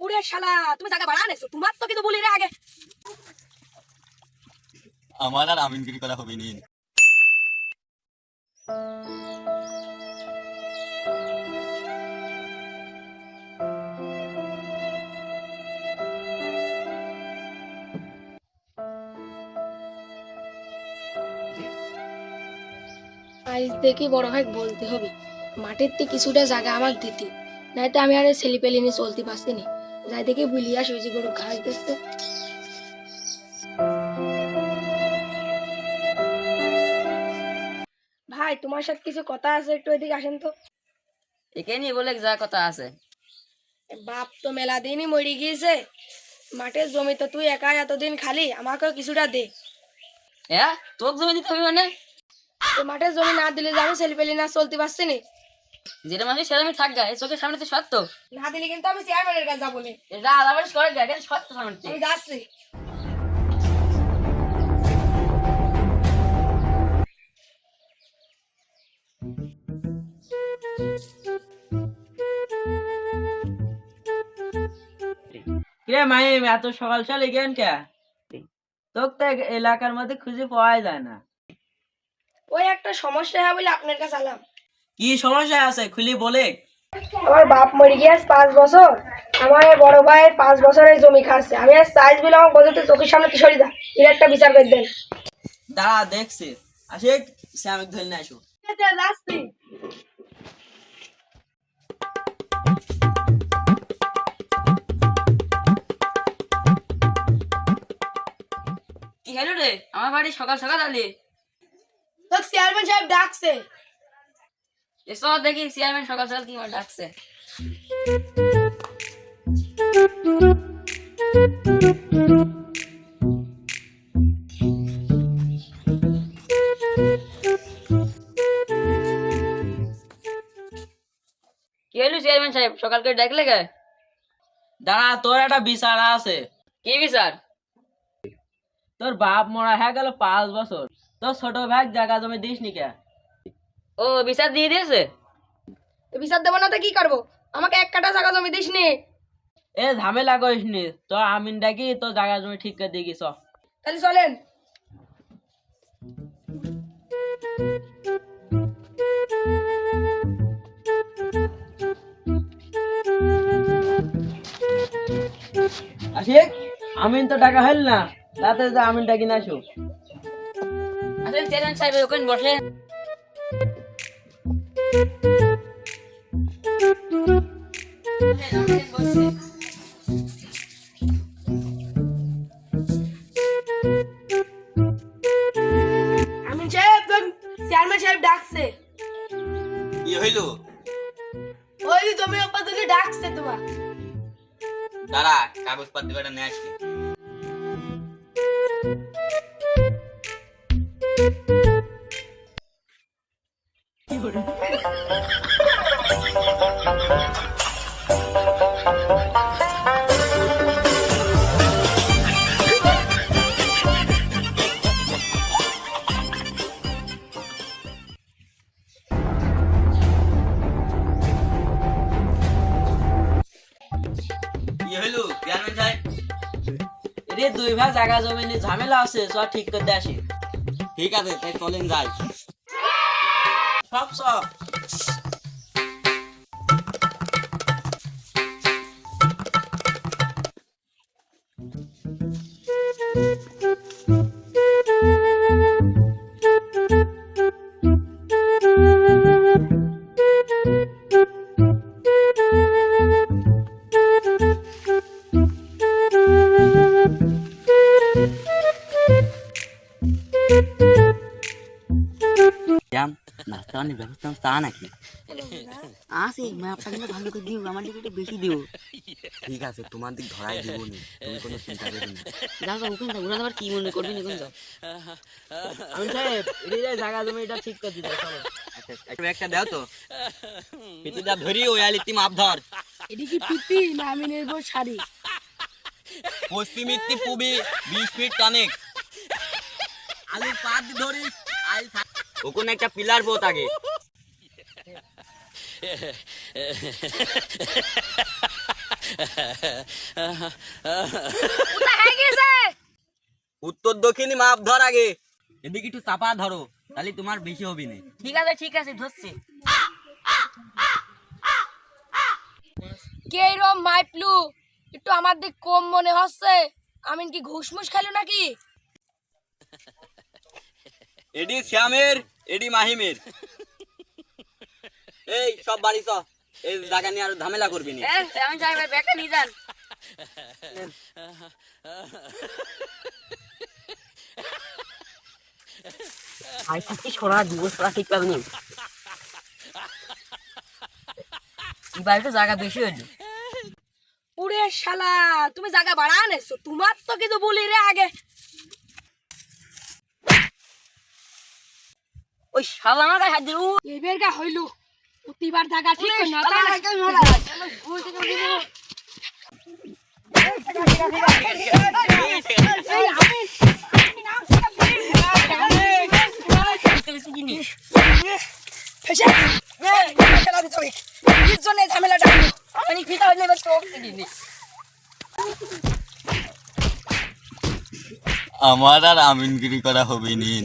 উড়ে শালা তুমি জায়গা বাড়া নেছো তোমার তো কিছু বলি রে আগে। আমার আর আমিনগিরি করা হবে নি। আজ দেখি বড় ভাই বলতে হবে মাঠের থেকে কিছুটা জায়গা আমার দিতে। নাইতো আমি আর ছেলে পেলে নিয়ে চলতে পারছি না যাই দেখে বুলিয়া সুইজি গরু ঘাস দিচ্ছে। ভাই তোমার সাথে কিছু কথা আছে একটু এদিকে আসেন তো। একে নিয়ে বলে যা কথা আছে। বাপ তো মেলা দিনই মরে গিয়েছে। মাঠের জমি তো তুই একা এতদিন খালি আমাকেও কিছুটা দে। হ্যাঁ তোকে জমি দিতে হবে মানে? তো মাঠের জমি না দিলে যে আমি ছেলে পেলে না চলতে পারছি না। যেটা মানুষ সেটা আমি থাকগা এই চোখের সামনে তো সত্য। না দিলে কিন্তু আমি চেয়ারম্যানের কাছে যাব এটা আলাদা করে যায় এটা সত্য সামনে। আমি যাচ্ছি। কিরে মাইম এত সকাল সকাল এগেন কে? তোকে তো এলাকার মধ্যে খুঁজে পাওয়া যায় না। ওই একটা সমস্যা হয় বলে আপনার কাছে আলাম কি সমস্যা আছে? খুলি বলে। আমার বাপ মরে গিয়ে পাঁচ বছর। আমার বড় ভাইয়ের পাঁচ বছরের জমি খাচ্ছে। আমি আর সাইজ বলে আমার বলতে চোখের সামনে কিশোরী দা। এর একটা বিচার করে দেন। দাঁড়া দেখছি। আসে শ্যামিক ধরে নিয়ে আসো যাচ্ছি কি হলো রে? আমার বাড়ি সকাল সকাল আলি। তো চেয়ারম্যান সাহেব ডাকছে। এসব দেখি চেয়ারম্যান সকাল সকাল কি ডাকছে। কি হলো চেয়ারম্যান সাহেব? সকাল করে ডাকলে কে? দাঁড়া তোর একটা বিচার আছে। কি বিচার? তোর বাপ মরা হয়ে গেল পাঁচ বছর। তোর ছোট ভাই জায়গা জমি দিস নি কে? ও বিচার দিয়ে দিয়েছে? তো বিচার দেবো না তো কি করব? আমাকে এক কাটা জায়গা জমি দিস নি এ ঝামেলা করিস নি তোর আমিন ডাকি তোর জায়গা জমি ঠিক করে দিয়ে গেছ তাহলে চলেন। আশিক আমিন তো টাকা হইল না। তাতে যে আমিন ডাকি না আসো আসলে চেয়ারম্যান সাহেব ওখানে বসে আমি সাহেব চেয়ারম্যান সাহেব ডাকছে। কি হইল? ওই আপাতত ডাকছে তোমার। দাঁড়া কাগজ পাতি বেটা নিয়ে আসি রে দুই ভাই জায়গা জমি নিয়ে ঝামেলা আছে চ ঠিক করে দিয়ে আসি। ঠিক আছে তাই চলেন যাই। সব সব। Jam, na stronie, w stronę, na আসে মা আপনাকে ভালো করে দিও আমার দিকে একটু বেশি দিও। ঠিক আছে তোমার দিক ধরাই দিব নি তুমি কোনো চিন্তা করো না। যাও যাও ওখানে যাও ওরা আবার কি মনে করবেন এখন যাও। আমি সাহেব রে জায়গা জমি এটা ঠিক করে দিতে চলো। একটা একটা দাও তো। পিতুদা ধরি ওই ধর। এটি কি পিপি না আমি নেব শাড়ি? পশ্চিম ইত্তি পুবি বিশ ফিট কানেক। আলু পাত ধরি আইল ওখানে একটা পিলার বোত আগে। উত্তর দক্ষিণী মাপ ধর আগে। এদিকে একটু চাপা ধরো তাহলে তোমার বেশি হবে না। ঠিক আছে ঠিক আছে ধরছি। কে রম মাইপলু একটু আমার দিক কম মনে হচ্ছে। আমিন কি ঘুষ মুস খেলো নাকি? এডি শ্যামের এডি মাহিমের। এই সব বাড়ি চ। এই জায়গা নিয়ে আর ঝামেলা করবি না। আমি যাই ভাই ব্যাগটা নিয়ে যান। সরা দিব সরা ঠিক পাবে নি? এই বাড়িতে জায়গা বেশি হইল উড়ে শালা তুমি জায়গা বাড়া আনেছো? তোমার তো কিছু বলি রে আগে। ওই শালা আমার গায়ে হাত দিল। এবার গা হইল। প্রতিবার ঠিক না ঝামেলাটা হলো। ফিতা এবার চোখ থেকে আমার আর আমিনগিরি করা হবে নিন